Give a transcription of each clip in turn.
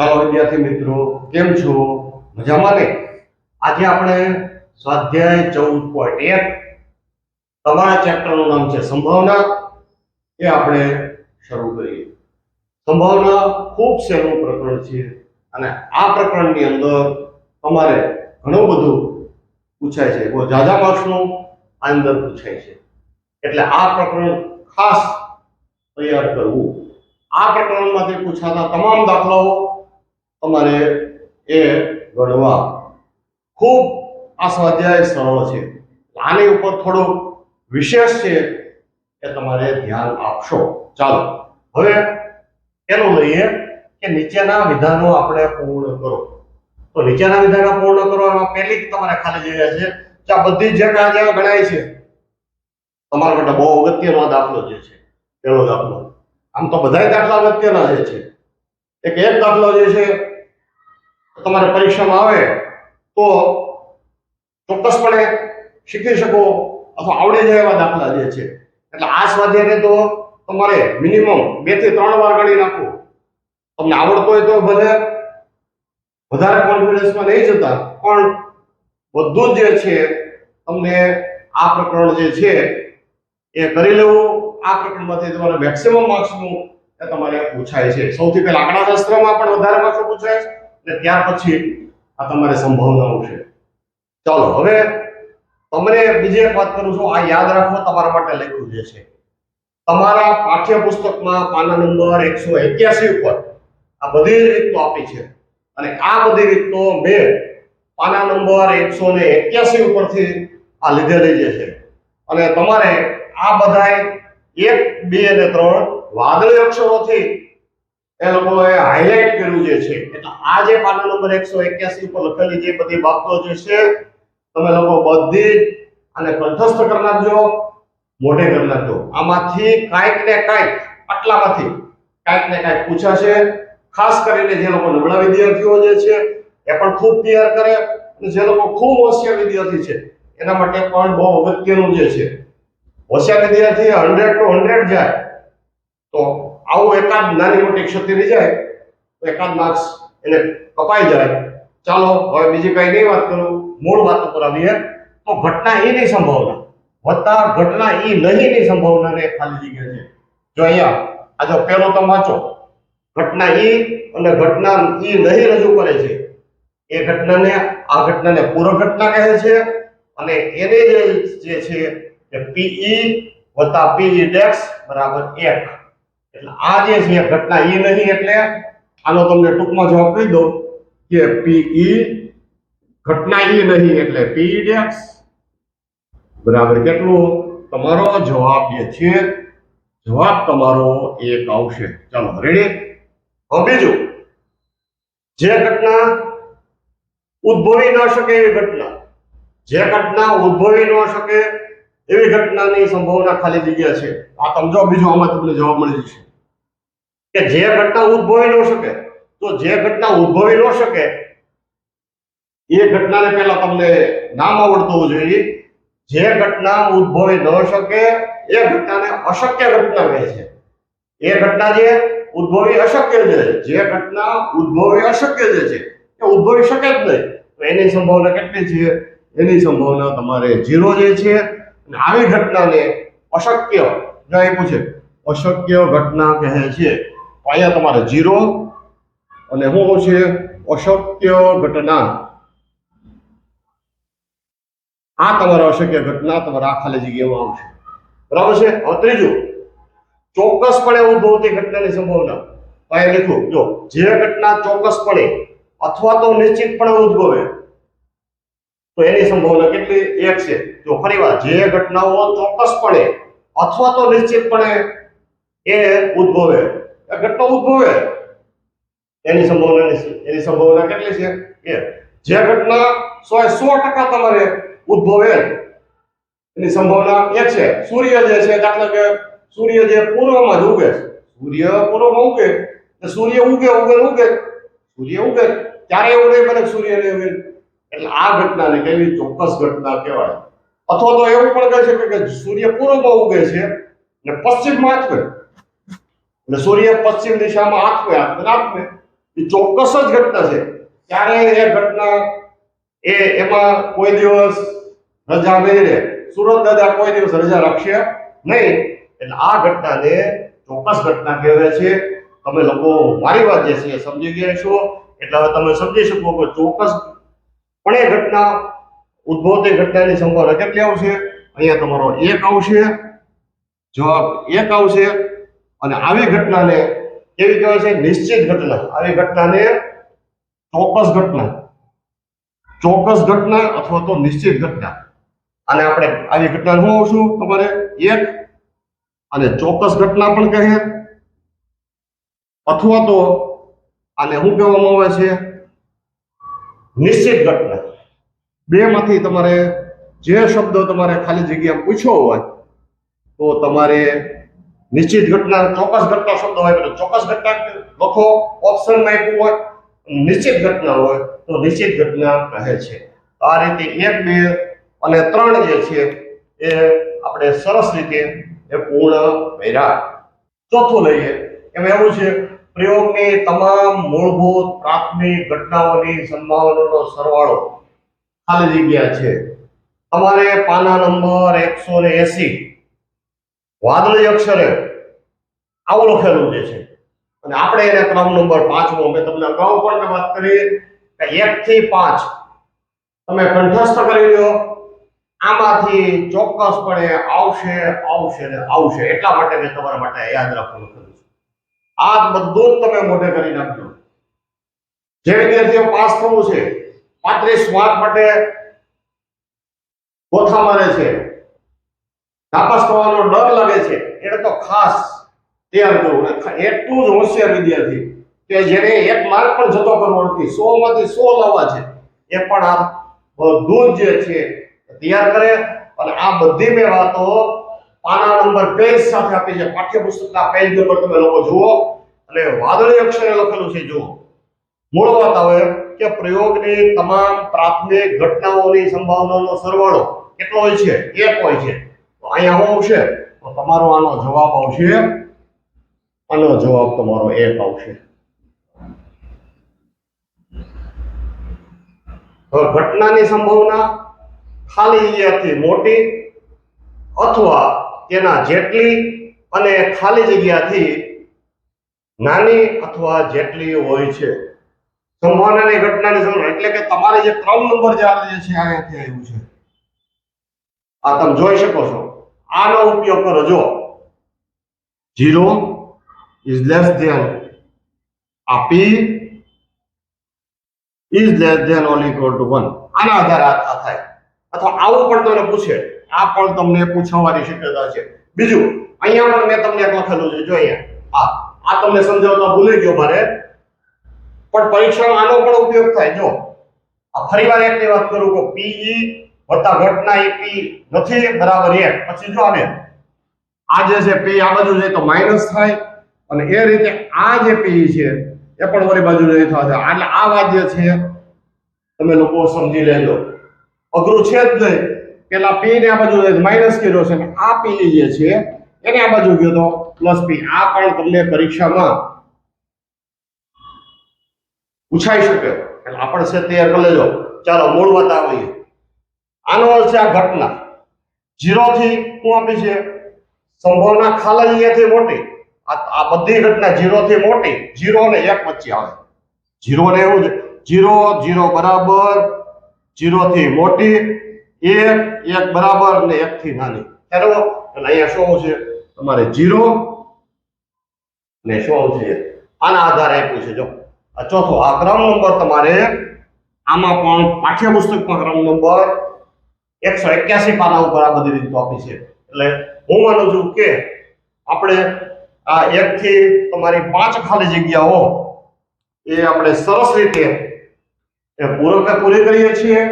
ચાલો વિદ્યાર્થી મિત્રો, કેમ છો? મજામાં ને? આજે આપણે સ્વાધ્યાય ચૌદ પોઈન્ટ એક તમારા ચેપ્ટરનું નામ છે સંભાવના. એ આપણે શરૂ કરીએ. સંભાવના ખૂબ સહેલું પ્રકરણ છે અને આ પ્રકરણની અંદર તમારે ઘણું બધું પૂછાય છે. બહુ જાજા માર્ક્સનું આ અંદર પૂછાય છે. એટલે આ પ્રકરણ ખાસ તૈયાર કરવું. આ પ્રકરણમાંથી પૂછાતા તમામ દાખલાઓ તમારે એ ગણવા ખૂબ આ સ્વાધ્યાય સરળ છે. આની ઉપર થોડું વિશેષ છે એ તમારે ધ્યાન આપશો. ચાલો, હવે એનું લઈએ કે નીચેના વિધાનો આપણે પૂર્ણ કરો. તો નીચેના વિધાનો પૂર્ણ કરો એમાં પહેલી તમારે ખાલી જગ્યા છે કે આ બધી જે કાંઈ ગણાય છે. તમારા માટે બહુ અગત્યનો દાખલો જે છે, પહેલો દાખલો. આમ તો બધાય દાખલા અગત્યના જે છે. એક એક દાખલો જે છે તમારે પરીક્ષામાં આવે તો ચોક્કસપણે શીખી શકો અથવા આવડી જાય એવા દાખલા જે છે. એટલે આ સ્વાધ્યાયને તો તમારે મિનિમમ બેથી ત્રણ વાર ગણી નાખો. તમને આવડતો હોય તો ભલે, વધારે કોન્ફિડન્સમાં નહીં જતા, પણ બધું જે છે તમને આ પ્રકરણ જે છે એ કરી લેવું. આ પ્રકરણમાંથી તમારે મેક્સિમમ માર્ક્સનું એ તમારે પૂછાય છે. સૌથી પહેલા આંકડાશાસ્ત્રમાં પણ વધારે માર્ક્સ પૂછાય. છે અને ત્યાર પછી આ તમારે સંભાવનાઓ છે ચાલો, હવે તમને બીજી એક વાત કરું છું. આ યાદ રાખો, તમારા માટે લખ્યું જે છે. તમારા પાઠ્યપુસ્તકમાં પાના નંબર એકસો એક્યાસી ઉપર આ બધી રીતો આપી છે. અને આ બધી રીતો મેં પાના નંબર એકસો ને એક્યાસી ઉપરથી આ લીધેલી જે છે. અને તમારે આ બધાય એક, બે અને ત્રણ વાદળી અક્ષરોથી એ લોકોએ હાઇલાઇટ કર્યું જે છે. એટલે આ જે પાના નંબર એકસો એક્યાસી ઉપર લખેલી જે બધી બાબતો જે છે, તમે લોકો બધી અને કંઠસ્થ કરી નાખજો, મોઢે કરી નાખજો. આમાંથી કાંઈક ને કાંઈક, આટલામાંથી કાંઈક ને કાંઈક પૂછાશે. ખાસ કરીને જે લોકો નબળા વિદ્યાર્થીઓ જે છે, એ પણ ખૂબ તૈયાર કરે અને જે લોકો ખૂબ હોશિયાર વિદ્યાર્થી છે, એના માટે પણ બહુ અગત્યનું જે છે, હોશિયાર વિદ્યાર્થી હંડ્રેડ ટુ હંડ્રેડ જાય. તો આવું એકાદ નાની મોટી ક્ષતિ રહી જાય, તો એકાદ માર્ક્સ એને કપાઈ જાય. ચાલો, હવે બીજી કઈ નહીં વાત કરું. મૂળ વાત ઉપર આવીએ. તો ઘટના એની સંભાવના. વત્તા ઘટના એ નહીં ની સંભાવનાને ખાલી જગ્યા છે. જો અહીંયા, આ જો પેલો તો વાંચો. ઘટના ઈ અને ઘટના ઈ નહીં રજૂ કરે છે. એ ઘટનાને, આ ઘટનાને પૂર્વ ઘટના કહે છે અને એને જે છે કે પીઈ વત્તા પીઈ ડેક્સ બરાબર એક. એટલે આ જે છે ઘટના એ નહીં એટલે આનો તમને ટૂંકમાં જવાબ કહી દઉં કે પીઈ ઘટના એ નહીં એટલે પીઈ ડેક્સ. બરાબર કેટલું? તમારો જવાબ જે છે, જવાબ તમારો એક આવશે. ચાલો રેડી હવે બીજું. જે ઘટના ઉદ્ભવી ન શકે એવી ઘટના. જે ઘટના ઉદ્ભવી ન શકે એવી ઘટનાની સંભાવના ખાલી જગ્યા છે. આ સમજો બીજું આમાં તમને જવાબ મળી જશે. કે જે ઘટના ઉદ્ભવી ન શકે, તો જે ઘટના ઉદ્ભવી ન શકે, એ ઘટનાને પહેલા તમને નામ આવડતું હોવું જોઈએ. જે ઘટના ઉદ્ભવી ન શકે, એ ઘટનાને અશક્ય ઘટના કહે છે. એ ઘટના જે ઉદ્ભવી અશક્ય છે, જે ઘટના ઉદ્ભવી અશક્ય જે છે એ ઉદ્ભવી શકે જ નહીં. તો એની સંભાવના કેટલી છે? એની સંભાવના તમારે ઝીરો જે છે આવી ઘટનાને અશક્ય જો છે. પૂછે અશક્ય ઘટના કહે છે અહીંયા તમારે જીરો અને શું છે અશક્ય ઘટના. આ તમારા અશક્ય ઘટના તમારા આ ખાલી જગ્યામાં આવશે. બરાબર છે? હવે ત્રીજું, ચોક્કસપણે ઉદ્ભવતી ઘટનાની સંભાવના. અહીંયા લખ્યું જો જે ઘટના ચોક્કસપણે અથવા તો નિશ્ચિતપણે ઉદ્ભવે તો એની સંભાવના કેટલી? એક છે. જો ફરીવાર જે ઘટનાઓ ચોક્કસપણે અથવા તો નિશ્ચિતપણે એ ઉદ્ભવે. એ ઘટના ઉદ્ભવે. એની સંભાવના એની સંભાવના કેટલી છે? એ જે ઘટના સો સો ટકા તમારે ઉદ્ભવે. એની સંભાવના એક છે. સૂર્ય જે છે, દાખલા કે સૂર્ય જે પૂર્વમાં જ ઉગે છે. સૂર્ય પૂર્વમાં ઉગે. સૂર્ય ઉગે ઉગે ઉગે. સૂર્ય ઉગે. ત્યારે એવું નહીં બને સૂર્ય નહીં ઉગે. એટલે આ ઘટનાને કેવી ચોક્કસ ઘટના કહેવાય. અથવા તો એવું પણ કહી શકે કે સૂર્ય પૂર્વમાં ઉગે છે ને પશ્ચિમમાં આથમે એટલે સૂર્ય પશ્ચિમ દિશામાં આથમે આથમે ને એ ચોક્કસ જ ઘટના છે. ત્યારે એ ઘટના એ એમાં કોઈ દિવસ રજા નહીં રહે. સુરત દાદા કોઈ દિવસ રજા રાખશે નહીં. એટલે આ ઘટનાને ચોક્કસ ઘટના કહેવાય છે. તમે લોકો મારી વાત જે છે સમજી ગયા છો. એટલે હવે તમે સમજી શકો કે ચોક્કસ પણ એ ઘટના ઉદ્ભવતી ઘટનાની સંભાવના કેટલી આવશે. અહીંયા તમારો એક આવશે, જવાબ એક આવશે અને આવી ઘટનાને કેવી કહેવાય છે? નિશ્ચિત ઘટના. આવી ઘટનાને ચોક્કસ ઘટના. ચોક્કસ ઘટના અથવા તો નિશ્ચિત ઘટના. અને આપણે આવી ઘટના શું આવશું? તમારે એક અને ચોક્કસ ઘટના પણ કહે. અથવા તો આને શું કહેવામાં આવે છે? નિશ્ચિત ઘટના. બે માંથી તમારે જે શબ્દો તમારે ખાલી જગ્યા પૂછ્યો હોય, તો તમારે નિશ્ચિત ઘટના, ચોક્કસ ઘટના શબ્દ હોય તો ચોક્કસ ઘટના લખો ઓપ્શનમાં આપ્યું હોય નિશ્ચિત ઘટના હોય, તો નિશ્ચિત ઘટના કહે છે. આ રીતે એક, બે અને ત્રણ જે છે, એ આપણે સરસ રીતે એ પૂર્ણ કર્યા. ચોથું લઈએ, એમાં એવું છે પ્રયોગની તમામ મૂળભૂત પ્રાથમિક ઘટનાઓની સંભાવનાનો સરવાળો ખાલી જગ્યા છે. તમારે પાના નંબર એકસો ને એસી વાદળી અક્ષરે આવું લખેલું જે છે. અને આપણે એને ક્રમ નંબર પાંચમો મેં તમને અગાઉ પણ વાત કરી કે એક થી પાંચ તમે કંઠસ્થ કરી લો. આમાંથી ચોક્કસપણે આવશે આવશે ને આવશે. એટલા માટે મેં તમારા માટે યાદ રાખવું આ બધું તમે મોઢે કરી નાખજો. જે વિદ્યાર્થીઓ પાસ થવું છે પાંત્રીસ માર્ક માટે ગોથા મારે છે નાપાસ થવાનો ડર લાગે છે, એને તો ખાસ તૈયાર કરવું. એટલું જ હોશિયાર વિદ્યાર્થી કે જેને એક માર્ક પણ જતો કરવો નથી. સો માંથી સો લાવવા છે. એ પણ આ બધું જે છે તૈયાર કરે. અને આ બધી મેં વાતો પાના નંબર પેજ સાથે આપી છે. પાઠ્યપુસ્તકના પેજ નંબર તમે લોકો જુઓ અને વાદળી અક્ષરે લખેલું છે, જુઓ. મૂળ વાત આવે કે પ્રયોગની તમામ પ્રાથમિક ઘટનાઓની સંભાવનાનો સરવાળો કેટલો હોય છે? એક હોય છે. તો અહીંયા શું આવશે. તો તમારો આનો જવાબ આવશે. આનો જવાબ તમારો એક આવશે. ઘટનાની સંભાવના ખાલી મોટી અથવા તેના જેટલી અને ખાલી જગ્યાથી નાની અથવા જેટલી હોય છે. સંભાવનાની ઘટનાની સંભાવના એટલે કે તમારે જે ત્રણ નંબર જે આવે છે અહીંયાથી આવ્યું છે. આ તમે જોઈ શકો છો. આનો ઉપયોગ કરો જો ઝીરો ઇઝ લેસ ધેન આ P is less than or equal to one આના આધારે આ થાય. અથવા આવું પણ તમને પૂછે. આ પણ તમને પૂછવાની શક્યતા છે. બીજું, અહીંયા પણ મેં તમને એક લખેલું છે, જો અહીંયા. આ તમને સમજાવતા ભૂલી ગયો મારે. પણ પરીક્ષણ આનો પણ ઉપયોગ થાય, જો. આ ફરીવાર એકની વાત કરું કે પીઈ વત્તા ઘટના એપી નથી, બરાબર એક. પછી જો આને, આ જે છે પી આ બાજુ જાય તો માઇનસ થાય, અને એ રીતે આ જે પી છે, એ પણ વળી બાજુ નહીં થશે એટલે આ વાત જે છે, તમે લોકો સમજી લેજો. અઘરું છે જ નહીં. પેલા પી ને આ બાજુ માઇનસ કર્યો છે ને આ પી જે છે, એને આ બાજુ ગયો તો પ્લસ પી આ પણ તમને પરીક્ષામાં પૂછાઈ શકે. એટલે આપણે છે તૈયાર કરી લેજો. ચાલો, મૂળ વાત આવીએ આનો અર્થ છે આ ઘટના. જીરોથી શું આપી છે? સંભાવના ખાલી અહીંયાથી મોટી. આ બધી ઘટના જીરોથી મોટી. જીરો અને એક વચ્ચે આવે. જીરો ને એવું છે જીરો જીરો બરાબર. જીરોથી મોટી. એક એક બરાબર ને એક થી નાની. બરાબર એટલે અહીંયા શું છે? તમારે જીરો ને શું છે? આના આધારે આપ્યું છે. જો, આ ચોથો, આ ક્રમ નંબર તમારે, આમાં પણ પાઠ્યપુસ્તકમાં ક્રમ નંબર એકસો એક્યાસી પાના ઉપર આ બધી રીતો આપી છે. એટલે હું માનું છું કે આપણે આ એક થી તમારી પાંચ ખાલી જગ્યાઓ, એ આપણે સરસ રીતે પૂરક પૂરી કરીએ છીએ.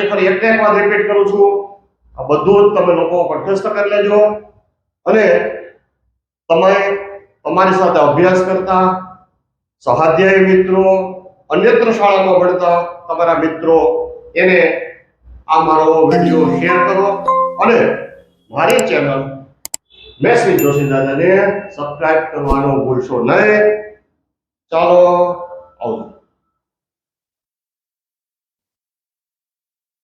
ફરી એક એક વાર રિપીટ કરું છું. આ બધું જ તમે લોકો કંઠસ્થ કરી લેજો. અને તમે તમારી સાથે અભ્યાસ કરતા, સહાધ્યાય મિત્રો, અન્યત્ર શાળામાં ભણતા તમારા મિત્રો, એને આ મારો વીડિયો શેર કરો. અને મારી ચેનલ મેસેજ જોશી દાદાને સબસ્ક્રાઇબ કરવાનો ભૂલશો નહીં. ચાલો, આવજો.